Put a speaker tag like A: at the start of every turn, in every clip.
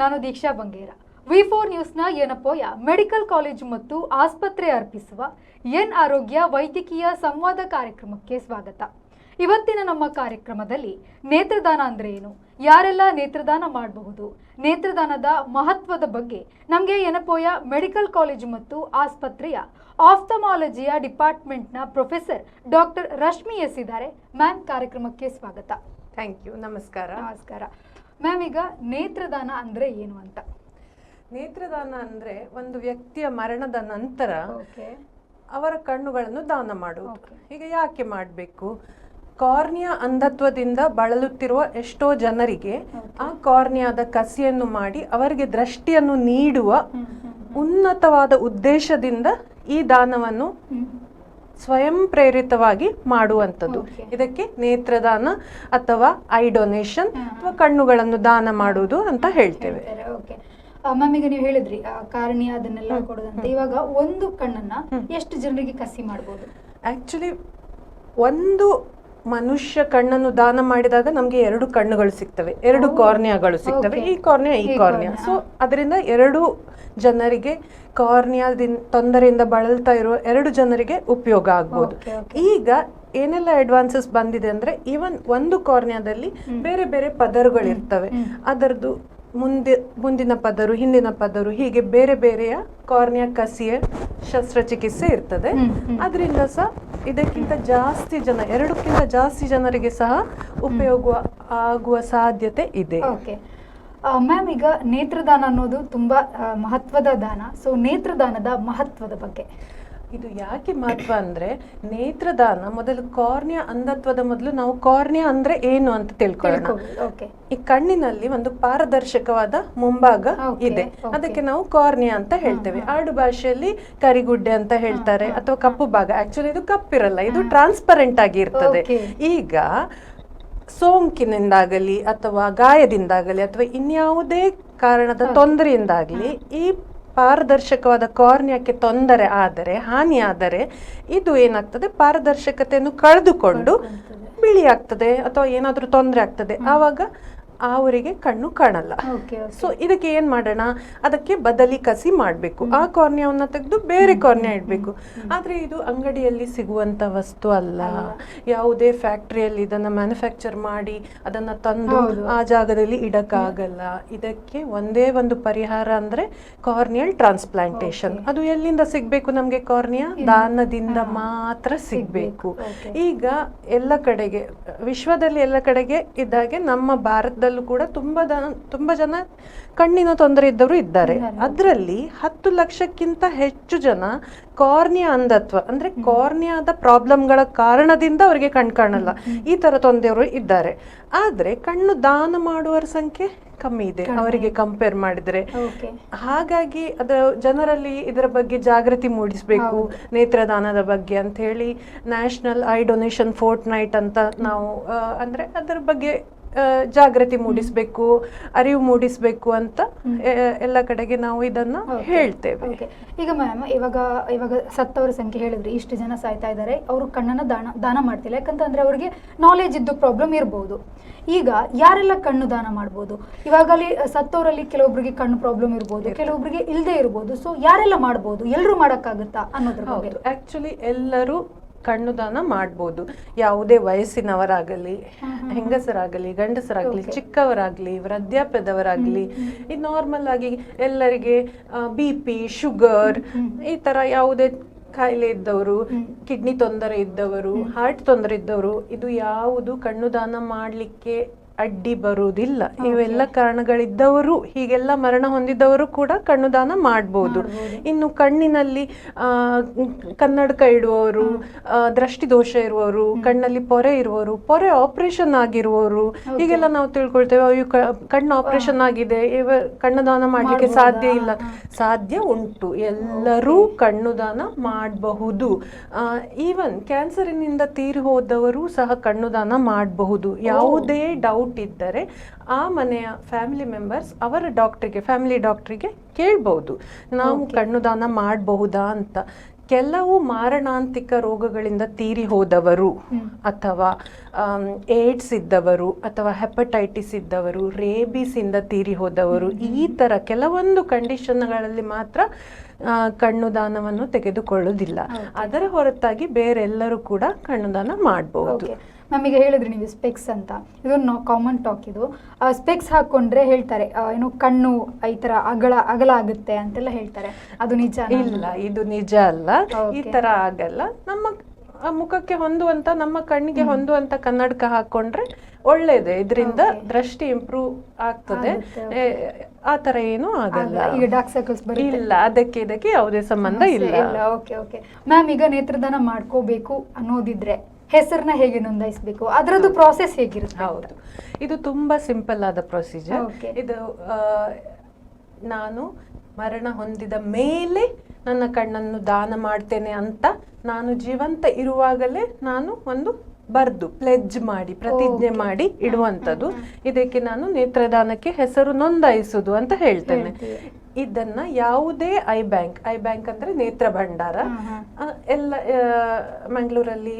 A: ನಾನು Deeksha Bangera. V four ನ್ಯೂಸ್ನ Yenepoya medical college ಮತ್ತು ಆಸ್ಪತ್ರೆ ಅರ್ಪಿಸುವ ಎನ್ ಆರೋಗ್ಯ ವೈದ್ಯಕೀಯ ಸಂವಾದ ಕಾರ್ಯಕ್ರಮಕ್ಕೆ ಸ್ವಾಗತ. ಇವತ್ತಿನ ನಮ್ಮ ಕಾರ್ಯಕ್ರಮದಲ್ಲಿ ನೇತ್ರದಾನ ಅಂದ್ರೆ ಏನು? ಯಾರೆಲ್ಲ ನೇತ್ರದಾನ ಮಾಡಬಹುದು? ನೇತ್ರದಾನದ ಮಹತ್ವದ ಬಗ್ಗೆ ನಮಗೆ ಎನಪೋಯ ಮೆಡಿಕಲ್ ಕಾಲೇಜು ಮತ್ತು ಆಸ್ಪತ್ರೆಯ ಆಫ್ಥಮಾಲಜಿಯ ಡಿಪಾರ್ಟ್ಮೆಂಟ್ನ ಪ್ರೊಫೆಸರ್ ಡಾಕ್ಟರ್ ರಶ್ಮಿ ಎಸ್ ಇದ್ದಾರೆ. ಮ್ಯಾಮ್ ಕಾರ್ಯಕ್ರಮಕ್ಕೆ ಸ್ವಾಗತ.
B: Thank you. ನಮಸ್ಕಾರ.
A: ನಮಸ್ಕಾರ. ಮ್ಯಾಮ್ ಈಗ ನೇತ್ರದಾನ ಅಂದ್ರೆ ಏನು ಅಂತ?
B: ನೇತ್ರದಾನ ಅಂದ್ರೆ ಒಂದು ವ್ಯಕ್ತಿಯ ಮರಣದ ನಂತರ ಅವರ ಕಣ್ಣುಗಳನ್ನು ದಾನ ಮಾಡುವುದು. ಈಗ ಯಾಕೆ ಮಾಡಬೇಕು? ಕಾರ್ನಿಯಾ ಅಂಧತ್ವದಿಂದ ಬಳಲುತ್ತಿರುವ ಎಷ್ಟೋ ಜನರಿಗೆ ಆ ಕಾರ್ನಿಯಾದ ಕಸಿಯನ್ನು ಮಾಡಿ ಅವರಿಗೆ ದೃಷ್ಟಿಯನ್ನು ನೀಡುವ ಉನ್ನತವಾದ ಉದ್ದೇಶದಿಂದ ಈ ದಾನವನ್ನು ಸ್ವಯಂ ಪ್ರೇರಿತವಾಗಿ ಮಾಡುವಂಥದ್ದು. ಇದಕ್ಕೆ ನೇತ್ರದಾನ ಅಥವಾ ಐ ಡೊನೇಷನ್ ಅಥವಾ ಕಣ್ಣುಗಳನ್ನು ದಾನ ಮಾಡುವುದು ಅಂತ ಹೇಳ್ತೇವೆ.
A: ಮ್ಯಾಮ್ ಈಗ ನೀವು ಹೇಳಿದ್ರಿ ಆ, ಕಾರಣಿ ಅದನ್ನೆಲ್ಲ ಕೊಡೋದಂತ. ಇವಾಗ ಒಂದು ಕಣ್ಣನ್ನ ಎಷ್ಟು ಜನರಿಗೆ ಕಸಿ ಮಾಡ್ಬೋದು?
B: ಆಕ್ಚುಲಿ ಒಂದು ಮನುಷ್ಯ ಕಣ್ಣನ್ನು ದಾನ ಮಾಡಿದಾಗ ನಮಗೆ ಎರಡು ಕಣ್ಣುಗಳು ಸಿಗ್ತವೆ ಎರಡು ಕಾರ್ನಿಯಾಗಳು ಸಿಗ್ತವೆ ಈ ಕಾರ್ನಿಯಾ ಈ ಕಾರ್ನಿಯಾ. ಸೊ ಅದರಿಂದ ಎರಡು ಜನರಿಗೆ ಕಾರ್ನಿಯಾದಿಂದ ತೊಂದರೆಯಿಂದ ಬಳಲ್ತಾ ಇರುವ ಎರಡು ಜನರಿಗೆ ಉಪಯೋಗ ಆಗ್ಬೋದು. ಈಗ ಏನೆಲ್ಲ ಅಡ್ವಾನ್ಸಸ್ ಬಂದಿದೆ ಅಂದ್ರೆ ಈವನ್ ಒಂದು ಕಾರ್ನಿಯಾದಲ್ಲಿ ಬೇರೆ ಬೇರೆ ಪದರುಗಳಿರ್ತವೆ. ಅದರದ್ದು ಮುಂದೆ ಮುಂದಿನ ಪದರು ಹಿಂದಿನ ಪದರು ಹೀಗೆ ಬೇರೆ ಬೇರೆಯ ಕಾರ್ನಿಯಾ ಕಸಿಯ ಶಸ್ತ್ರಚಿಕಿತ್ಸೆ ಇರ್ತದೆ. ಅದರಿಂದ ಸಹ ಇದಕ್ಕಿಂತ ಜಾಸ್ತಿ ಜನ ಎರಡಕ್ಕಿಂತ ಜಾಸ್ತಿ ಜನರಿಗೆ ಸಹ ಉಪಯೋಗ ಆಗುವ ಸಾಧ್ಯತೆ ಇದೆ.
A: ಓಕೆ. ಮ್ಯಾಮ್ ಈಗ ನೇತ್ರದಾನ ಅನ್ನೋದು ತುಂಬಾ ಮಹತ್ವದ ದಾನ. ಸೊ ನೇತ್ರದಾನದ ಮಹತ್ವದ ಬಗ್ಗೆ.
B: ಇದು ಯಾಕೆ ಮಹತ್ವ ಅಂದ್ರೆ ನೇತ್ರದಾನ ಮೊದಲು ಕಾರ್ನಿಯ ಅಂಧತ್ವದ ಮೊದಲು ನಾವು ಕಾರ್ನಿಯ ಅಂದ್ರೆ ಏನು ಅಂತ ತಿಳ್ಕೊಳ್ಳೋಣ. ಈ ಕಣ್ಣಿನಲ್ಲಿ ಒಂದು ಪಾರದರ್ಶಕವಾದ ಮುಂಭಾಗ ಇದೆ. ಅದಕ್ಕೆ ನಾವು ಕಾರ್ನಿಯ ಅಂತ ಹೇಳ್ತೇವೆ. ಆಡು ಭಾಷೆಯಲ್ಲಿ ಕರಿಗುಡ್ಡೆ ಅಂತ ಹೇಳ್ತಾರೆ ಅಥವಾ ಕಪ್ಪು ಭಾಗ. ಆಕ್ಚುಲಿ ಇದು ಕಪ್ಪಿರಲ್ಲ ಇದು ಟ್ರಾನ್ಸ್ಪರೆಂಟ್ ಆಗಿ ಇರ್ತದೆ. ಈಗ ಸೋಂಕಿನಿಂದಾಗಲಿ ಅಥವಾ ಗಾಯದಿಂದಾಗಲಿ ಅಥವಾ ಇನ್ಯಾವುದೇ ಕಾರಣದ ತೊಂದರೆಯಿಂದಾಗಲಿ ಈ ಪಾರದರ್ಶಕವಾದ ಕಾರ್ನಿಯಾಕ್ಕೆ ತೊಂದರೆ ಆದರೆ ಹಾನಿಯಾದರೆ ಇದು ಏನಾಗ್ತದೆ? ಪಾರದರ್ಶಕತೆಯನ್ನು ಕಳೆದುಕೊಂಡು ಬಿಳಿ ಆಗ್ತದೆ ಅಥವಾ ಏನಾದರೂ ತೊಂದರೆ ಆಗ್ತದೆ. ಆವಾಗ ಅವರಿಗೆ ಕಣ್ಣು ಕಾಣಲ್ಲ. ಸೊ ಇದಕ್ಕೆ ಏನ್ ಮಾಡೋಣ? ಅದಕ್ಕೆ ಬದಲಿ ಕಸಿ ಮಾಡಬೇಕು. ಆ ಕಾರ್ನಿಯಾವನ್ನ ತೆಗೆದು ಬೇರೆ ಕಾರ್ನಿಯಾ ಇಡಬೇಕು. ಆದ್ರೆ ಇದು ಅಂಗಡಿಯಲ್ಲಿ ಸಿಗುವಂತ ವಸ್ತು ಅಲ್ಲ. ಯಾವುದೇ ಫ್ಯಾಕ್ಟ್ರಿಯಲ್ಲಿ ಇದನ್ನ ಮ್ಯಾನುಫ್ಯಾಕ್ಚರ್ ಮಾಡಿ ಅದನ್ನ ತಂದು ಆ ಜಾಗದಲ್ಲಿ ಇಡಕ್ಕಾಗಲ್ಲ. ಇದಕ್ಕೆ ಒಂದೇ ಒಂದು ಪರಿಹಾರ ಅಂದ್ರೆ ಕಾರ್ನಿಯಲ್ ಟ್ರಾನ್ಸ್ಪ್ಲಾಂಟೇಶನ್ ಅದು ಎಲ್ಲಿಂದ ಸಿಗ್ಬೇಕು ನಮ್ಗೆ ಕಾರ್ನಿಯಾ? ದಾನದಿಂದ ಮಾತ್ರ ಸಿಗ್ಬೇಕು. ಈಗ ಎಲ್ಲ ಕಡೆಗೆ ವಿಶ್ವದಲ್ಲಿ ಎಲ್ಲ ಕಡೆಗೆ ಇದ್ದಾಗೆ ನಮ್ಮ ಭಾರತದಲ್ಲೂ ಕೂಡ ತುಂಬಾ ಜನ ತುಂಬಾ ಜನ ಕಣ್ಣಿನ ತೊಂದರೆ ಇದ್ದವರು ಇದ್ದಾರೆ. ಅದರಲ್ಲಿ ಹತ್ತು ಲಕ್ಷಕ್ಕಿಂತ ಹೆಚ್ಚು ಜನ ಕಾರ್ನಿಯಾ ಅಂಧತ್ವ ಅಂದ್ರೆ ಕಾರ್ನಿಯಾದ ಪ್ರಾಬ್ಲಮ್ಗಳ ಕಾರಣದಿಂದ ಅವರಿಗೆ ಕಣ್ ಕಾಣಲ್ಲ. ಈ ತರ ತೊಂದರೆಯವರು ಇದ್ದಾರೆ. ಆದ್ರೆ ಕಣ್ಣು ದಾನ ಮಾಡುವವರ ಸಂಖ್ಯೆ ಕಮ್ಮಿ ಇದೆ. ಅವರಿಗೆ ಕಂಪೇರ್ ಮಾಡಿದ್ರೆ. ಹಾಗಾಗಿ ಅದ ಜನರಲ್ಲಿ ಇದರ ಬಗ್ಗೆ ಜಾಗೃತಿ ಮೂಡಿಸಬೇಕು ನೇತ್ರದಾನದ ಬಗ್ಗೆ ಅಂತ ಹೇಳಿ national eye donation fortnight ಅಂತ ನಾವು ಅಂದ್ರೆ ಅದರ ಬಗ್ಗೆ ಜಾಗೃತಿ ಮೂಡಿಸಬೇಕು ಅರಿವು ಮೂಡಿಸಬೇಕು ಅಂತ ಎಲ್ಲ ಕಡೆಗೆ ನಾವು ಇದನ್ನ ಹೇಳ್ತೇವೆ.
A: ಈಗ ಮ್ಯಾಮ್ ಇವಾಗ ಇವಾಗ ಸತ್ತವರ ಸಂಖ್ಯೆ ಹೇಳಿದ್ರಿ ಇಷ್ಟು ಜನ ಸಾಯ್ತಾ ಇದ್ದಾರೆ ಅವರು ಕಣ್ಣನ್ನ ದಾನ ದಾನ ಮಾಡ್ತಿಲ್ಲ. ಯಾಕಂತಂದ್ರೆ ಅವರಿಗೆ ನಾಲೆಜ್ ಇದ್ದು ಪ್ರಾಬ್ಲಮ್ ಇರ್ಬೋದು. ಈಗ ಯಾರೆಲ್ಲ ಕಣ್ಣು ದಾನ ಮಾಡ್ಬೋದು? ಇವಾಗಲಿ ಸತ್ತವರಲ್ಲಿ ಕೆಲವೊಬ್ಬರಿಗೆ ಕಣ್ಣು ಪ್ರಾಬ್ಲಮ್ ಇರ್ಬೋದು ಕೆಲವೊಬ್ಬರಿಗೆ ಇಲ್ಲದೆ ಇರ್ಬೋದು. ಸೊ ಯಾರೆಲ್ಲ ಮಾಡ್ಬೋದು? ಎಲ್ಲರೂ ಮಾಡೋಕ್ಕಾಗುತ್ತಾ ಅನ್ನೋದ್ರ ಬಗ್ಗೆ.
B: ಆಕ್ಚುಲಿ ಎಲ್ಲರೂ ಕಣ್ಣು ದಾನ ಮಾಡ್ಬೋದು. ಯಾವುದೇ ವಯಸ್ಸಿನವರಾಗಲಿ ಹೆಂಗಸರಾಗಲಿ ಗಂಡಸರಾಗಲಿ ಚಿಕ್ಕವರಾಗಲಿ ವೃದ್ಧಾಪ್ಯದವರಾಗಲಿ ಈ ನಾರ್ಮಲ್ ಆಗಿ ಎಲ್ಲರಿಗೆ ಬಿ ಪಿ ಶುಗರ್ ಈ ತರ ಯಾವುದೇ ಕಾಯಿಲೆ ಇದ್ದವರು ಕಿಡ್ನಿ ತೊಂದರೆ ಇದ್ದವರು ಹಾರ್ಟ್ ತೊಂದರೆ ಇದ್ದವರು ಇದು ಯಾವುದು ಕಣ್ಣು ದಾನ ಮಾಡಲಿಕ್ಕೆ ಅಡ್ಡಿ ಬರುವುದಿಲ್ಲ. ಇವೆಲ್ಲ ಕಾರಣಗಳಿದ್ದವರು ಹೀಗೆಲ್ಲ ಮರಣ ಹೊಂದಿದವರು ಕೂಡ ಕಣ್ಣು ದಾನ ಮಾಡ್ಬೋದು. ಇನ್ನು ಕಣ್ಣಿನಲ್ಲಿ ಆ, ಕನ್ನಡಕ ಇಡುವವರು ದೃಷ್ಟಿದೋಷ ಇರುವವರು ಕಣ್ಣಲ್ಲಿ ಪೊರೆ ಇರುವವರು ಪೊರೆ ಆಪರೇಷನ್ ಆಗಿರುವವರು ಹೀಗೆಲ್ಲ ನಾವು ತಿಳ್ಕೊಳ್ತೇವೆ. ಅಯ್ಯೋ ಕಣ್ಣು ಆಪರೇಷನ್ ಆಗಿದೆ ಇವ ಕಣ್ಣು ದಾನ ಮಾಡಲಿಕ್ಕೆ ಸಾಧ್ಯ ಇಲ್ಲ. ಸಾಧ್ಯ ಉಂಟು. ಎಲ್ಲರೂ ಕಣ್ಣು ದಾನ ಮಾಡಬಹುದು. ಈವನ್ ಕ್ಯಾನ್ಸರಿನಿಂದ ತೀರಿ ಹೋದವರು ಸಹ ಕಣ್ಣು ದಾನ ಮಾಡಬಹುದು ಯಾವುದೇ ಡೌಟ್ ಇದ್ದರೆ ಆ ಮನೆಯ ಫ್ಯಾಮಿಲಿ ಮೆಂಬರ್ಸ್ ಅವರ ಡಾಕ್ಟ್ರಿಗೆ ಫ್ಯಾಮಿಲಿ ಡಾಕ್ಟ್ರಿಗೆ ಕೇಳ್ಬೋದು. ನಾವು ಕಣ್ಣು ದಾನ ಮಾಡಬಹುದಾ ಅಂತ. ಕೆಲವು ಮಾರಣಾಂತಿಕ ರೋಗಗಳಿಂದ ತೀರಿ ಹೋದವರು. ಅಥವಾ ಏಡ್ಸ್ ಇದ್ದವರು ಅಥವಾ ಹೆಪಟೈಟಿಸ್ ಇದ್ದವರು ರೇಬಿಸ್ ಇಂದ ತೀರಿ ಹೋದವರು ಈ ತರ ಕೆಲವೊಂದು ಕಂಡೀಷನ್ಗಳಲ್ಲಿ ಮಾತ್ರ ಕಣ್ಣು ದಾನವನ್ನು ತೆಗೆದುಕೊಳ್ಳುವುದಿಲ್ಲ. ಅದರ ಹೊರತಾಗಿ ಬೇರೆಲ್ಲರೂ ಕೂಡ ಕಣ್ಣು ದಾನ ಮಾಡಬಹುದು
A: ಈಗ ಹೇಳಿದ್ರಿ ನೀವು ಸ್ಪೆಕ್ಸ್ ಅಂತ. ಇದೊಂದು ಕಾಮನ್ ಟಾಕ್ ಇದು. ಸ್ಪೆಕ್ಸ್ ಹಾಕೊಂಡ್ರೆ ಹೇಳ್ತಾರೆ ಏನು ಕಣ್ಣು ಈ ತರ ಅಗಲ ಅಗಲ ಆಗುತ್ತೆ ಅಂತೆಲ್ಲ ಹೇಳ್ತಾರೆ. ಅದು ನಿಜ
B: ಇಲ್ಲ ಇದು ನಿಜ ಅಲ್ಲ. ಈ. ತರ ಆಗಲ್ಲ. ನಮ್ಮ ಮುಖಕ್ಕೆ ಹೊಂದುವಂತ ನಮ್ಮ ಕಣ್ಣಿಗೆ ಹೊಂದುವಂತ ಕನ್ನಡಕ ಹಾಕೊಂಡ್ರೆ ಒಳ್ಳೇದೆ. ಇದರಿಂದ ದೃಷ್ಟಿ ಇಂಪ್ರೂವ್ ಆಗ್ತದೆ. ಆ ತರ ಏನು ಆಗಲ್ಲ.
A: ಈಗ ಡಾರ್ಕ್ ಸರ್ಕಲ್ಸ್
B: ಇಲ್ಲ ಅದಕ್ಕೆ ಇದಕ್ಕೆ ಯಾವುದೇ ಸಂಬಂಧ ಇಲ್ಲ.
A: ಓಕೆ ಓಕೆ ಮ್ಯಾಮ್ ಈಗ ನೇತ್ರದಾನ ಮಾಡ್ಕೋಬೇಕು ಅನ್ನೋದಿದ್ರೆ ಹೆಸರನ್ನ ಹೇಗೆ ನೋಂದಾಯಿಸಬೇಕು? ಅದರದ್ದು ಪ್ರಾಸೆಸ್ ಹೇಗಿರುತ್ತೆ?
B: ಹೌದು. ಇದು ತುಂಬಾ ಸಿಂಪಲ್ ಆದ ಪ್ರೊಸೀಜರ್ ಇದು ನಾನು ಮರಣ ಹೊಂದಿದ ಮೇಲೆ ನನ್ನ ಕಣ್ಣನ್ನು ದಾನ ಮಾಡ್ತೇನೆ ಅಂತ ನಾನು ಜೀವಂತ ಇರುವಾಗಲೇ ನಾನು ಒಂದು ಬರ್ದು ಪ್ಲೆಜ್ ಮಾಡಿ ಪ್ರತಿಜ್ಞೆ ಮಾಡಿ ಇಡುವಂಥದ್ದು. ಇದಕ್ಕೆ ನಾನು ನೇತ್ರದಾನಕ್ಕೆ ಹೆಸರು ನೋಂದಾಯಿಸುದು ಅಂತ ಹೇಳ್ತೇನೆ. ಇದನ್ನ ಯಾವುದೇ ಐ ಬ್ಯಾಂಕ್ ಐ ಬ್ಯಾಂಕ್ ಅಂದ್ರೆ ನೇತ್ರ ಭಂಡಾರ. ಎಲ್ಲ ಮಂಗಳೂರಲ್ಲಿ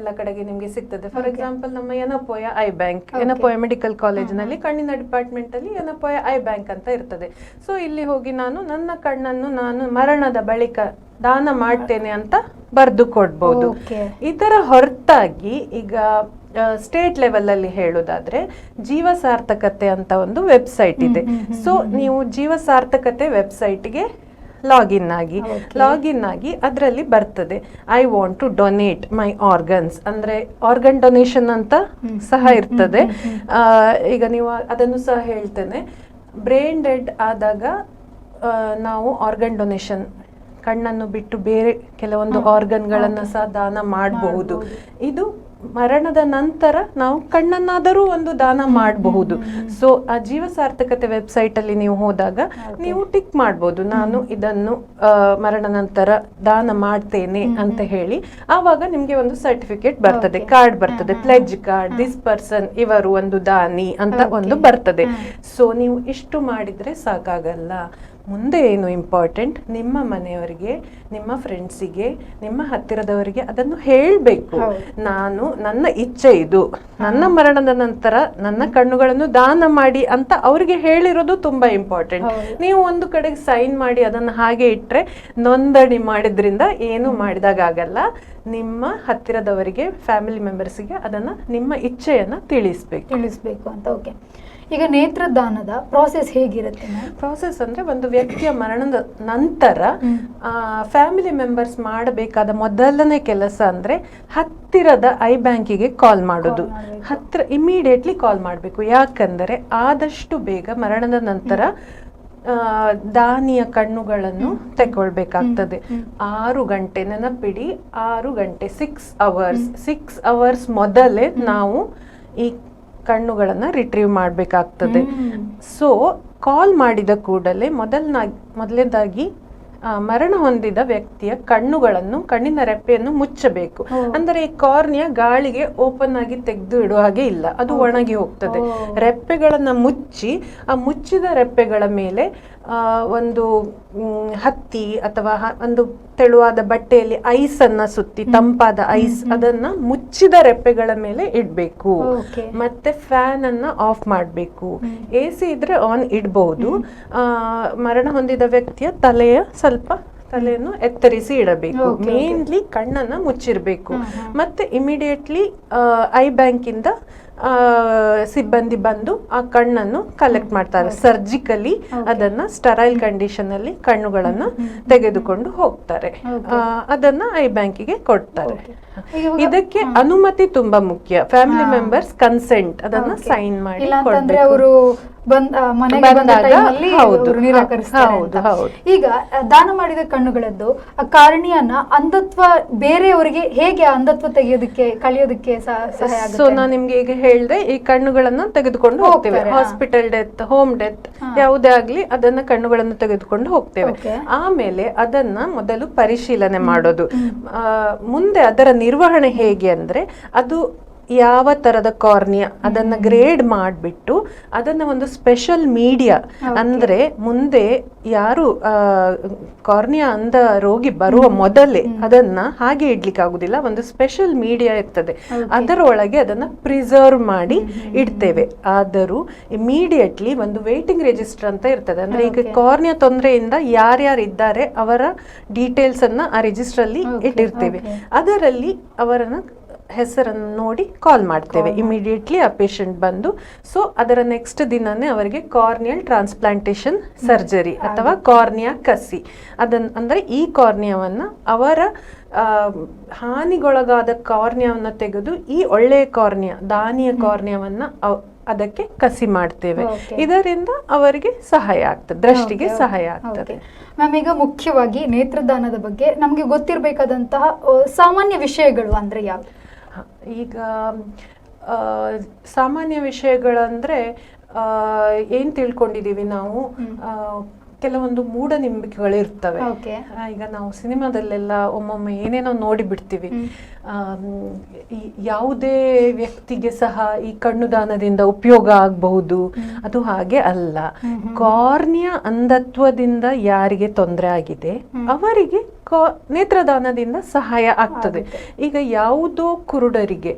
B: ಎಲ್ಲ ಕಡೆಗೆ ನಿಮ್ಗೆ ಸಿಗ್ತದೆ. ಫಾರ್. ಎಕ್ಸಾಂಪಲ್ ನಮ್ಮ Yenepoya eye bank
A: Yenepoya
B: Yenepoya medical ಕಾಲೇಜಿನಲ್ಲಿ ಕಣ್ಣಿನ ಡಿಪಾರ್ಟ್ಮೆಂಟ್ ಅಲ್ಲಿ ಯನಪೋಯ ಐ ಬ್ಯಾಂಕ್ ಅಂತ ಇರ್ತದೆ. ಸೊ ಇಲ್ಲಿ ಹೋಗಿ ನಾನು ನನ್ನ ಕಣ್ಣನ್ನು ನಾನು ಮರಣದ ಬಳಿಕ ದಾನ ಮಾಡ್ತೇನೆ ಅಂತ ಬರೆದು ಕೊಡ್ಬೋದು. ಇದರ ಹೊರತಾಗಿ ಈಗ ಸ್ಟೇಟ್ ಲೆವೆಲ್ ಅಲ್ಲಿ ಹೇಳೋದಾದ್ರೆ ಜೀವ ಸಾರ್ಥಕತೆ ಅಂತ ಒಂದು ವೆಬ್ಸೈಟ್ ಇದೆ. ಸೊ ನೀವು ಜೀವ ಸಾರ್ಥಕತೆ ವೆಬ್ಸೈಟ್ಗೆ ಲಾಗಿನ್ ಆಗಿ. ಲಾಗಿನ್ ಆಗಿ ಅದರಲ್ಲಿ ಬರ್ತದೆ. I want to donate my organs ಅಂದ್ರೆ ಆರ್ಗನ್ ಡೊನೇಷನ್ ಅಂತ. ಸಹ ಇರ್ತದೆ. ಈಗ ನೀವು ಅದನ್ನು ಸಹ ಹೇಳ್ತೇನೆ. ಬ್ರೈನ್ ಡೆಡ್ ಆದಾಗ ನಾವು ಆರ್ಗನ್ ಡೊನೇಷನ್ ಕಣ್ಣನ್ನು ಬಿಟ್ಟು ಬೇರೆ ಕೆಲವೊಂದು. ಆರ್ಗನ್ಗಳನ್ನು ಸಹ ದಾನ ಮಾಡಬಹುದು ಇದು ಮರಣದ ನಂತರ ನಾವು ಕಣ್ಣನ್ನಾದರೂ ಒಂದು ದಾನ ಮಾಡಬಹುದು. ಸೊ ಆ ಜೀವ ಸಾರ್ಥಕತೆ ವೆಬ್ಸೈಟ್ ಅಲ್ಲಿ ನೀವು ಹೋದಾಗ ನೀವು ಟಿಕ್ ಮಾಡ್ಬೋದು. ನಾನು ಇದನ್ನು ಮರಣ ನಂತರ ದಾನ ಮಾಡ್ತೇನೆ ಅಂತ ಹೇಳಿ ಆವಾಗ ನಿಮ್ಗೆ ಒಂದು ಸರ್ಟಿಫಿಕೇಟ್ ಬರ್ತದೆ. ಕಾರ್ಡ್ ಬರ್ತದೆ. Pledge card. ದಿಸ್ ಪರ್ಸನ್ ಇವರು ಒಂದು ದಾನಿ ಅಂತ ಒಂದು ಬರ್ತದೆ. ಸೊ ನೀವು ಇಷ್ಟು ಮಾಡಿದ್ರೆ ಸಾಕಾಗಲ್ಲ. ಮುಂದೆ ಏನು ಇಂಪಾರ್ಟೆಂಟ್ ನಿಮ್ಮ ಮನೆಯವರಿಗೆ ನಿಮ್ಮ ಫ್ರೆಂಡ್ಸಿಗೆ ನಿಮ್ಮ ಹತ್ತಿರದವರಿಗೆ ಅದನ್ನು ಹೇಳಬೇಕು. ನಾನು ನನ್ನ ಇಚ್ಛೆ ಇದು. ನನ್ನ ಮರಣದ ನಂತರ ನನ್ನ ಕಣ್ಣುಗಳನ್ನು ದಾನ ಮಾಡಿ ಅಂತ ಅವರಿಗೆ ಹೇಳಿರೋದು ತುಂಬಾ ಇಂಪಾರ್ಟೆಂಟ್ ನೀವು ಒಂದು ಕಡೆಗೆ ಸೈನ್ ಮಾಡಿ ಅದನ್ನು ಹಾಗೆ ಇಟ್ಟರೆ ನೋಂದಣಿ ಮಾಡಿದ್ರಿಂದ ಏನು ಮಾಡಿದಾಗ ಆಗಲ್ಲ ನಿಮ್ಮ ಹತ್ತಿರದವರಿಗೆ ಫ್ಯಾಮಿಲಿ ಮೆಂಬರ್ಸ್ಗೆ ಅದನ್ನ ನಿಮ್ಮ ಇಚ್ಛೆಯನ್ನ ತಿಳಿಸ್ಬೇಕು.
A: ತಿಳಿಸ್ಬೇಕು ಅಂತ ಓಕೆ ಈಗ ನೇತ್ರದಾನದ ಪ್ರಾಸೆಸ್ ಹೇಗಿರುತ್ತೆ
B: ಪ್ರಾಸೆಸ್ ಅಂದ್ರೆ ಒಂದು ವ್ಯಕ್ತಿಯ ಮರಣದ ನಂತರ ಫ್ಯಾಮಿಲಿ ಮೆಂಬರ್ಸ್ ಮಾಡಬೇಕಾದ ಮೊದಲನೇ ಕೆಲಸ ಅಂದ್ರೆ ಹತ್ತಿರದ ಐ ಬ್ಯಾಂಕಿಗೆ ಕಾಲ್ ಮಾಡೋದು. ಹತ್ತಿರ ಇಮಿಡಿಯೇಟ್ಲಿ ಕಾಲ್ ಮಾಡಬೇಕು. ಯಾಕಂದರೆ ಆದಷ್ಟು ಬೇಗ ಮರಣದ ನಂತರ ದಾನಿಯ ಕಣ್ಣುಗಳನ್ನು ತಗೊಳ್ಬೇಕಾಗ್ತದೆ ಆರು ಗಂಟೆ ನೆನಪಿಡಿ ಆರು ಗಂಟೆ ಸಿಕ್ಸ್ ಅವರ್ಸ್ ಸಿಕ್ಸ್ ಅವರ್ಸ್ ಮೊದಲೇ ನಾವು ಈ ಕಣ್ಣುಗಳನ್ನ ರಿಟ್ರೀವ್ ಮಾಡಬೇಕಾಗ್ತದೆ. ಸೊ ಕಾಲ್ ಮಾಡಿದ ಕೂಡಲೇ ಮೊದಲನಾಗಿ ಮೊದಲನೇದಾಗಿ ಮರಣ ಹೊಂದಿದ ವ್ಯಕ್ತಿಯ ಕಣ್ಣುಗಳನ್ನು ಕಣ್ಣಿನ ರೆಪ್ಪೆಯನ್ನು ಮುಚ್ಚಬೇಕು. ಅಂದರೆ ಈ ಕಾರ್ನಿಯ ಗಾಳಿಗೆ ಓಪನ್ ಆಗಿ ತೆಗೆದು ಇಡುವ ಹಾಗೆ ಇಲ್ಲ ಅದು. ಒಣಗಿ ಹೋಗ್ತದೆ. ರೆಪ್ಪೆಗಳನ್ನ ಮುಚ್ಚಿ ಆ ಮುಚ್ಚಿದ ರೆಪ್ಪೆಗಳ ಮೇಲೆ ಆ, ಒಂದು ಹತ್ತಿ ಅಥವಾ ಒಂದು ತೆಳುವಾದ ಬಟ್ಟೆಯಲ್ಲಿ ಐಸ್ ಅನ್ನ ಸುತ್ತಿ ತಂಪಾದ ಐಸ್. ಅದನ್ನ ಮುಚ್ಚಿದ ರೆಪ್ಪೆಗಳ ಮೇಲೆ ಇಡ್ಬೇಕು. ಮತ್ತೆ ಫ್ಯಾನ್ ಅನ್ನ ಆಫ್ ಮಾಡಬೇಕು. ಎ ಸಿ ಇದ್ರೆ ಆನ್ ಇಡಬಹುದು ಮರಣ ಹೊಂದಿದ ವ್ಯಕ್ತಿಯ ತಲೆಯ ಸ್ವಲ್ಪ ತಲೆಯನ್ನು ಎತ್ತರಿಸಿ ಇಡಬೇಕು. ಮೇನ್ಲಿ ಕಣ್ಣನ್ನ ಮುಚ್ಚಿರ್ಬೇಕು. ಮತ್ತೆ ಇಮಿಡಿಯೇಟ್ಲಿ ಐ ಬ್ಯಾಂಕಿಂದ ಸಿಬ್ಬಂದಿ ಬಂದು ಆ ಕಣ್ಣನ್ನು ಕಲೆಕ್ಟ್ ಮಾಡ್ತಾರೆ. ಸರ್ಜಿಕಲಿ ಅದನ್ನ ಸ್ಟರೈಲ್ ಕಂಡೀಷನ್ ಅಲ್ಲಿ ಕಣ್ಣುಗಳನ್ನ. ತೆಗೆದುಕೊಂಡು ಹೋಗ್ತಾರೆ. ಅದನ್ನ ಐ ಬ್ಯಾಂಕಿಗೆ ಕೊಡ್ತಾರೆ. ಇದಕ್ಕೆ ಅನುಮತಿ ತುಂಬಾ ಮುಖ್ಯ. ಫ್ಯಾಮಿಲಿ ಮೆಂಬರ್ಸ್ ಕನ್ಸೆಂಟ್ ಅದನ್ನ ಸೈನ್ ಮಾಡಿ.
A: ಅವರು ಬಂದ್ ಮನೆಗೆ ಬಂದ ಟೈಮಲ್ಲಿ
B: ಹೌದು.
A: ಈಗ ದಾನ ಮಾಡಿದ ಕಣ್ಣುಗಳದ್ದು ಆ ಕಾರಣಿಯನ್ನ ಅಂಧತ್ವ ಬೇರೆಯವರಿಗೆ ಹೇಗೆ ಅಂಧತ್ವ ತೆಗೆಯೋದಕ್ಕೆ ಕಳಿಯೋದಕ್ಕೆ ಸ-
B: ನಾನು ನಿಮ್ಗೆ ಈಗ ಹೇಳ್ದೆ ಈ ಕಣ್ಣುಗಳನ್ನ ತೆಗೆದುಕೊಂಡು ಹೋಗ್ತೇವೆ. ಹಾಸ್ಪಿಟಲ್ ಡೆತ್ ಹೋಮ್ ಡೆತ್ ಯಾವುದೇ ಆಗ್ಲಿ ಅದನ್ನ ಕಣ್ಣುಗಳನ್ನು ತೆಗೆದುಕೊಂಡು ಹೋಗ್ತೇವೆ. ಆಮೇಲೆ ಅದನ್ನ ಮೊದಲು ಪರಿಶೀಲನೆ ಮಾಡೋದು. ಮುಂದೆ ಅದರ ನಿರ್ವಹಣೆ ಹೇಗೆ ಅಂದ್ರೆ ಅದು ಯಾವ ತರದ ಕಾರ್ನಿಯಾ ಅದನ್ನ ಗ್ರೇಡ್ ಮಾಡಿಬಿಟ್ಟು ಅದನ್ನ ಒಂದು ಸ್ಪೆಷಲ್ ಮೀಡಿಯಾ ಅಂದ್ರೆ ಮುಂದೆ ಯಾರು ಕಾರ್ನಿಯಾ ಅಂದ ರೋಗಿ ಬರುವ ಮೊದಲೇ ಅದನ್ನ ಹಾಗೆ ಇಡ್ಲಿಕ್ಕೆ ಆಗುದಿಲ್ಲ ಒಂದು ಸ್ಪೆಷಲ್ ಮೀಡಿಯಾ ಇರ್ತದೆ. ಅದರೊಳಗೆ ಅದನ್ನ ಪ್ರಿಸರ್ವ್ ಮಾಡಿ ಇಡ್ತೇವೆ. ಆದರೂ ಇಮಿಡಿಯೇಟ್ಲಿ ಒಂದು ವೇಟಿಂಗ್ ರಿಜಿಸ್ಟರ್ ಅಂತ ಇರ್ತದೆ. ಅಂದ್ರೆ ಈಗ ಕಾರ್ನಿಯಾ ತೊಂದರೆಯಿಂದ ಯಾರ್ಯಾರು ಇದ್ದಾರೆ ಅವರ ಡೀಟೇಲ್ಸ್ ಅನ್ನ ಆ ರಿಜಿಸ್ಟರ್ ಅಲ್ಲಿ ಇಟ್ಟಿರ್ತೇವೆ. ಅದರಲ್ಲಿ ಅವರನ್ನ ಹೆಸರನ್ನು ನೋಡಿ ಕಾಲ್ ಮಾಡ್ತೇವೆ ಇಮಿಡಿಯೇಟ್ಲಿ ಆ ಪೇಷಂಟ್ ಬಂದು. ಸೊ ಅದರ ನೆಕ್ಸ್ಟ್ ದಿನನೇ ಅವರಿಗೆ ಕಾರ್ನಿಯಲ್ ಟ್ರಾನ್ಸ್ಪ್ಲಾಂಟೇಶನ್ ಸರ್ಜರಿ ಅಥವಾ ಕಾರ್ನಿಯಾ ಕಸಿ. ಅದನ್ನ ಅಂದ್ರೆ ಈ ಕಾರ್ನಿಯಾವನ್ನ ಅವರ ಹಾನಿಗೊಳಗಾದ ಕಾರ್ನಿಯಾವನ್ನ ತೆಗೆದು ಈ ಒಳ್ಳೆಯ ಕಾರ್ನಿಯಾ ದಾನಿಯ ಕಾರ್ನಿಯಾವನ್ನ ಅದಕ್ಕೆ ಕಸಿ ಮಾಡ್ತೇವೆ. ಇದರಿಂದ ಅವರಿಗೆ ಸಹಾಯ ಆಗ್ತದೆ ದೃಷ್ಟಿಗೆ ಸಹಾಯ ಆಗ್ತದೆ.
A: ಮ್ಯಾಮ್ ಈಗ ಮುಖ್ಯವಾಗಿ ನೇತ್ರದಾನದ ಬಗ್ಗೆ ನಮಗೆ ಗೊತ್ತಿರಬೇಕಾದಂತಹ ಸಾಮಾನ್ಯ ವಿಷಯಗಳು ಅಂದ್ರೆ ಯಾವ್ದು?
B: ಹ, ಈಗ ಸಾಮಾನ್ಯ ವಿಷಯಗಳಂದ್ರೆ ಏನ್ ತಿಳ್ಕೊಂಡಿದೀವಿ ನಾವು? ಕೆಲವೊಂದು ಮೂಢನಂಬಿಕೆಗಳು ಇರ್ತವೆ
A: ಓಕೆ
B: ಈಗ ನಾವು ಸಿನಿಮಾದಲ್ಲೆಲ್ಲ ಒಮ್ಮೊಮ್ಮೆ ಏನೇನೋ ನೋಡಿ ಬಿಡ್ತೀವಿ ಯಾವುದೇ ವ್ಯಕ್ತಿಗೆ ಸಹ ಈ ಕಣ್ಣು ದಾನದಿಂದ ಉಪಯೋಗ ಆಗಬಹುದು. ಅದು ಹಾಗೆ ಅಲ್ಲ. ಕಾರ್ನಿಯ ಅಂಧತ್ವದಿಂದ ಯಾರಿಗೆ ತೊಂದರೆ ಆಗಿದೆ? ಅವರಿಗೆ ಕಾ- ನೇತ್ರದಾನದಿಂದ ಸಹಾಯ ಆಗ್ತದೆ. ಈಗ ಯಾವುದೋ ಕುರುಡರಿಗೆ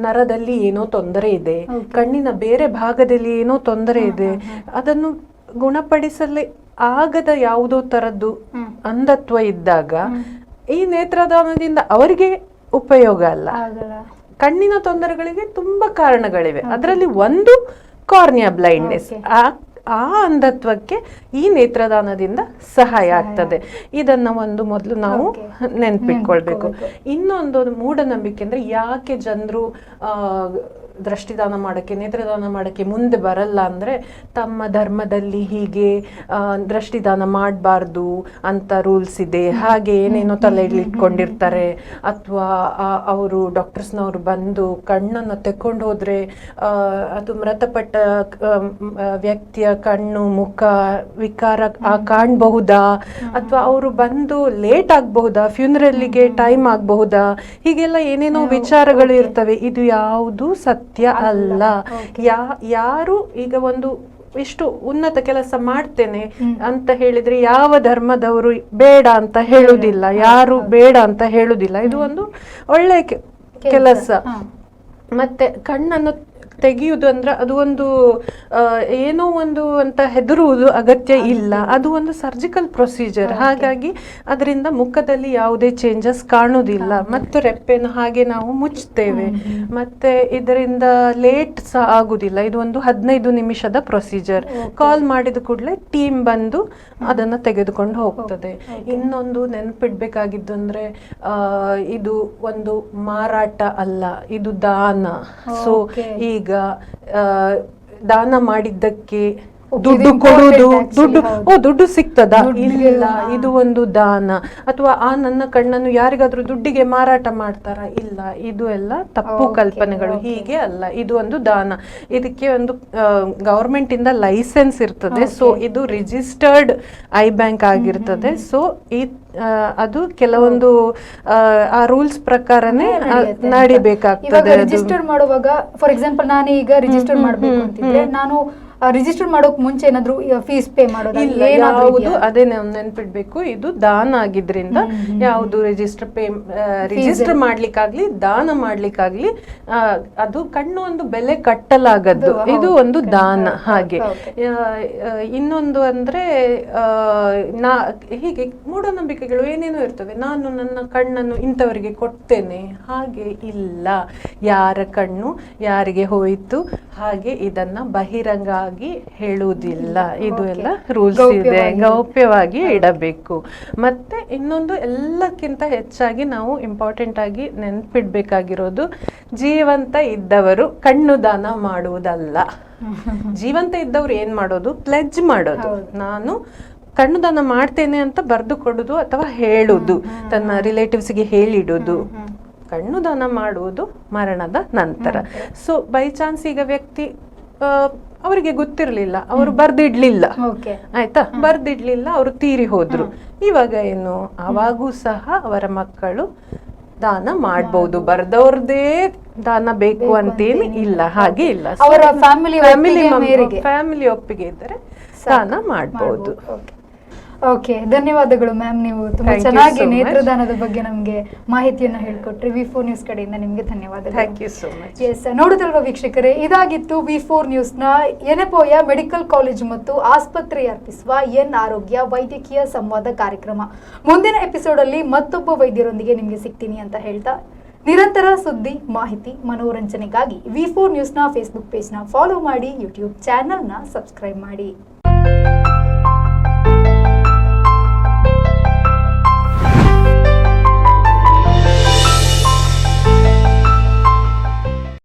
B: ನರದಲ್ಲಿ ಏನೋ ತೊಂದರೆ ಇದೆ ಕಣ್ಣಿನ ಬೇರೆ ಭಾಗದಲ್ಲಿ ಏನೋ ತೊಂದರೆ ಇದೆ ಅದನ್ನು ಗುಣಪಡಿಸಲೇ ಆಗದ ಯಾವುದೋ ತರದ್ದು ಅಂಧತ್ವ ಇದ್ದಾಗ ಈ ನೇತ್ರದಾನದಿಂದ ಅವರಿಗೆ ಉಪಯೋಗ ಅಲ್ಲ. ಕಣ್ಣಿನ ತೊಂದರೆಗಳಿಗೆ ತುಂಬಾ ಕಾರಣಗಳಿವೆ. ಅದರಲ್ಲಿ ಒಂದು ಕಾರ್ನಿಯಾ ಬ್ಲೈಂಡ್ನೆಸ್ ಆ ಆ ಅಂಧತ್ವಕ್ಕೆ ಈ ನೇತ್ರದಾನದಿಂದ ಸಹಾಯ ಆಗ್ತದೆ. ಇದನ್ನ ಒಂದು ಮೊದಲು ನಾವು ನೆನ್ಪಿಟ್ಕೊಳ್ಬೇಕು. ಇನ್ನೊಂದು ಮೂಢನಂಬಿಕೆ ಅಂದ್ರೆ ಯಾಕೆ ಜನರು ಆ ದೃಷ್ಟಿದಾನ ಮಾಡೋಕ್ಕೆ ನೇತ್ರದಾನ ಮಾಡೋಕ್ಕೆ ಮುಂದೆ ಬರಲ್ಲ ಅಂದರೆ ತಮ್ಮ ಧರ್ಮದಲ್ಲಿ ಹೀಗೆ ದೃಷ್ಟಿದಾನ ಮಾಡಬಾರ್ದು ಅಂತ ರೂಲ್ಸ್ ಇದೆ. ಹಾಗೆ ಏನೇನೋ ತಲೆಯಲ್ಲಿ ಇಟ್ಕೊಂಡಿರ್ತಾರೆ ಅಥವಾ ಅವರು ಡಾಕ್ಟರ್ಸ್ನವರು ಬಂದು ಕಣ್ಣನ್ನು ತೆಕ್ಕೊಂಡು ಹೋದರೆ ಅದು ಮೃತಪಟ್ಟ ವ್ಯಕ್ತಿಯ ಕಣ್ಣು ಮುಖ ವಿಕಾರ ಕಾಣಬಹುದಾ? ಕಾಣ್ಬಹುದಾ ಅಥವಾ ಅವರು ಬಂದು ಲೇಟ್ ಆಗಬಹುದಾ? ಫ್ಯೂನರಲ್ಲಿಗೆ ಟೈಮ್ ಆಗಬಹುದಾ? ಹೀಗೆಲ್ಲ ಏನೇನೋ ವಿಚಾರಗಳು ಇರ್ತವೆ. ಇದು ಯಾವುದು ಸತ್ಯ. ಅಲ್ಲ. ಯಾ ಯಾರು ಈಗ ಒಂದು ಇಷ್ಟು ಉನ್ನತ ಕೆಲಸ ಮಾಡ್ತೇನೆ ಅಂತ ಹೇಳಿದ್ರೆ ಯಾವ ಧರ್ಮದವರು ಬೇಡ ಅಂತ ಹೇಳುದಿಲ್ಲ ಯಾರು ಬೇಡ ಅಂತ ಹೇಳುದಿಲ್ಲ ಇದು ಒಂದು ಒಳ್ಳೆ ಕೆಲಸ. ಮತ್ತೆ ಕಣ್ಣನ್ನು ತೆಗೆಯುವುದು ಅಂದ್ರೆ ಅದು ಒಂದು ಏನೋ ಒಂದು ಅಂತ ಹೆದರುವುದು ಅಗತ್ಯ ಇಲ್ಲ. ಅದು ಒಂದು ಸರ್ಜಿಕಲ್ ಪ್ರೊಸೀಜರ್ ಹಾಗಾಗಿ ಅದರಿಂದ ಮುಖದಲ್ಲಿ ಯಾವುದೇ ಚೇಂಜಸ್ ಕಾಣುವುದಿಲ್ಲ. ಮತ್ತು ರೆಪ್ಪೆನ ಹಾಗೆ ನಾವು ಮುಚ್ಚುತ್ತೇವೆ. ಮತ್ತೆ ಇದರಿಂದ ಲೇಟ್ ಸಹ ಆಗುದಿಲ್ಲ ಇದು ಒಂದು ಹದಿನೈದು ನಿಮಿಷದ ಪ್ರೊಸೀಜರ್ ಕಾಲ್ ಮಾಡಿದ ಕೂಡಲೇ ಟೀಮ್ ಬಂದು ಅದನ್ನ ತೆಗೆದುಕೊಂಡು ಹೋಗ್ತದೆ. ಇನ್ನೊಂದು ನೆನಪಿಡ್ಬೇಕಾಗಿದ್ದು ಅಂದ್ರೆ ಇದು ಒಂದು ಮಾರಾಟ ಅಲ್ಲ. ಇದು ದಾನ. ಸೊ ಈಗ ಆ, ದಾನ ಮಾಡಿದ್ದಕ್ಕೆ ದುಡ್ಡು ಕೊಡುವುದು ದುಡ್ಡು ಓ ದುಡ್ಡು ಸಿಗ್ತದ? ಇಲ್ಲ ಇದು ಒಂದು ದಾನ. ಅಥವಾ ಆ ನನ್ನ ಕಣ್ಣನ್ನು ಯಾರಿಗಾದ್ರೂ ದುಡ್ಡಿಗೆ ಮಾರಾಟ ಮಾಡ್ತಾರ? ಇಲ್ಲ ಇದು ಎಲ್ಲ ತಪ್ಪು ಕಲ್ಪನೆಗಳು. ಹೀಗೆ ಅಲ್ಲ ಇದು ಒಂದು ದಾನ. ಇದಕ್ಕೆ ಒಂದು ಗವರ್ಮೆಂಟ್ ಇಂದ ಲೈಸೆನ್ಸ್ ಇರ್ತದೆ. ಸೊ ಇದು ರಿಜಿಸ್ಟರ್ಡ್ ಐ ಬ್ಯಾಂಕ್ ಆಗಿರ್ತದೆ. ಸೊ ಈ ಅದು ಕೆಲವೊಂದು ಆ, ರೂಲ್ಸ್ ಪ್ರಕಾರನೇ ನಡಿಬೇಕಾಗ್ತದೆ
A: ರಿಜಿಸ್ಟರ್ ಮಾಡುವಾಗ ಫಾರ್ ಎಕ್ಸಾಂಪಲ್ ನಾನು ಈಗ ರಿಜಿಸ್ಟರ್ ಮಾಡಬೇಕು ಅಂತಿದ್ರೆ ನಾನು ರಿಜಿಸ್ಟರ್ ಮಾಡೋಕ್ ಮುಂಚೆ ಏನಾದ್ರು ಫೀಸ್ ಪೇ ಮಾಡೋದು?
B: ಯಾವುದು ಅದೇ ನೆನ್ಪಿಡ್ಬೇಕು. ಇದು ದಾನ ಆಗಿದ್ರಿಂದ ಯಾವುದು ರಿಜಿಸ್ಟರ್ ಪೇ ರಿಜಿಸ್ಟರ್ ಮಾಡ್ಲಿಕ್ಕಾಗ್ಲಿ ದಾನ ಮಾಡ್ಲಿಕ್ಕಾಗ್ಲಿ ಅದು ಕಣ್ಣು ಒಂದು ಬೆಲೆ ಕಟ್ಟಲಾಗದ್ದು. ಇದು ಒಂದು ದಾನ ಹಾಗೆ. ಇನ್ನೊಂದು ಅಂದ್ರೆ ನಾ ಹೀಗೆ ಮೂಢನಂಬಿಕೆಗಳು ಏನೇನೋ ಇರ್ತವೆ. ನಾನು ನನ್ನ ಕಣ್ಣನ್ನು ಇಂಥವರಿಗೆ ಕೊಡ್ತೇನೆ. ಹಾಗೆ ಇಲ್ಲ. ಯಾರ ಕಣ್ಣು ಯಾರಿಗೆ ಹೋಯಿತು? ಹಾಗೆ ಇದನ್ನ ಬಹಿರಂಗ ಆಗಿ ಹೇಳುವುದಿಲ್ಲ. ಇದು ಎಲ್ಲ ರೂಲ್ಸ್ ಇದೆ.
A: ಗೌಪ್ಯವಾಗಿ.
B: ಗೌಪ್ಯವಾಗಿ ಇಡಬೇಕು. ಮತ್ತೆ ಇನ್ನೊಂದು ಎಲ್ಲಕ್ಕಿಂತ ಹೆಚ್ಚಾಗಿ ನಾವು ಇಂಪಾರ್ಟೆಂಟ್ ಆಗಿ ನೆನ್ಪಿಡ್ಬೇಕಾಗಿರೋದು ಜೀವಂತ ಇದ್ದವರು ಕಣ್ಣು ದಾನ ಮಾಡುವುದಲ್ಲ. ಜೀವಂತ ಇದ್ದವರು ಏನ್ ಮಾಡೋದು? ಪ್ಲೆಜ್ ಮಾಡೋದು. ನಾನು ಕಣ್ಣು ದಾನ ಮಾಡ್ತೇನೆ ಅಂತ ಬರೆದು ಕೊಡುದು ಅಥವಾ ಹೇಳುದು? ತನ್ನ ರಿಲೇಟಿವ್ಸ್ಗೆ ಹೇಳಿಡುದು? ಕಣ್ಣು ದಾನ ಮಾಡುವುದು ಮರಣದ ನಂತರ. ಸೊ ಬೈ ಚಾನ್ಸ್ ಈಗ ವ್ಯಕ್ತಿ ಅವರಿಗೆ ಗೊತ್ತಿರಲಿಲ್ಲ. ಅವರು ಬರ್ದಿಡ್ಲಿಲ್ಲ. ಆಯ್ತಾ? ಬರ್ದಿಡ್ಲಿಲ್ಲ ಅವರು ತೀರಿ ಹೋದ್ರು. ಇವಾಗ ಏನು? ಅವಾಗೂ ಸಹ ಅವರ ಮಕ್ಕಳು ದಾನ ಮಾಡಬಹುದು ಬರ್ದವ್ರದೇ ದಾನ ಬೇಕು ಅಂತೇನು ಇಲ್ಲ. ಹಾಗೆ ಇಲ್ಲ.
A: ಅವರ ಮೇರೆಗೆ.
B: ಫ್ಯಾಮಿಲಿ ಒಪ್ಪಿಗೆ ಇದ್ದರೆ ದಾನ ಮಾಡ್ಬೋದು.
A: ಓಕೆ ಧನ್ಯವಾದಗಳು ಮ್ಯಾಮ್ ನೀವು ತುಂಬಾ ಚೆನ್ನಾಗಿ ನೇತ್ರದಾನದ ಬಗ್ಗೆ ನಮಗೆ ಮಾಹಿತಿಯನ್ನ ಹೇಳ್ಕೊಟ್ರಿ. ವಿ ಫೋರ್ ನ್ಯೂಸ್ ಕಡೆಯಿಂದ ನಿಮಗೆ ಧನ್ಯವಾದಗಳು.
B: Thank you so much
A: yes ನೋಡುತ್ತಲ್ವ ವೀಕ್ಷಕರೇ ಇದಾಗಿತ್ತು ವಿ ಫೋರ್ ನ್ಯೂಸ್ನ ಎನೆಪೋಯ ಮೆಡಿಕಲ್ ಕಾಲೇಜ್ ಮತ್ತು ಆಸ್ಪತ್ರೆ ಅರ್ಪಿಸುವ ಎನ್ ಆರೋಗ್ಯ ವೈದ್ಯಕೀಯ ಸಂವಾದ ಕಾರ್ಯಕ್ರಮ. ಮುಂದಿನ ಎಪಿಸೋಡ್ ಅಲ್ಲಿ ಮತ್ತೊಬ್ಬ ವೈದ್ಯರೊಂದಿಗೆ ನಿಮಗೆ ಸಿಗ್ತೀನಿ ಅಂತ ಹೇಳ್ತಾ ನಿರಂತರ ಸುದ್ದಿ ಮಾಹಿತಿ ಮನೋರಂಜನೆಗಾಗಿ ವಿ ಫೋರ್ ನ್ಯೂಸ್ನ ಫೇಸ್ಬುಕ್ ಪೇಜ್ನ ಫಾಲೋ ಮಾಡಿ ಯೂಟ್ಯೂಬ್ ಚಾನೆಲ್ನ ಸಬ್ಸ್ಕ್ರೈಬ್ ಮಾಡಿ.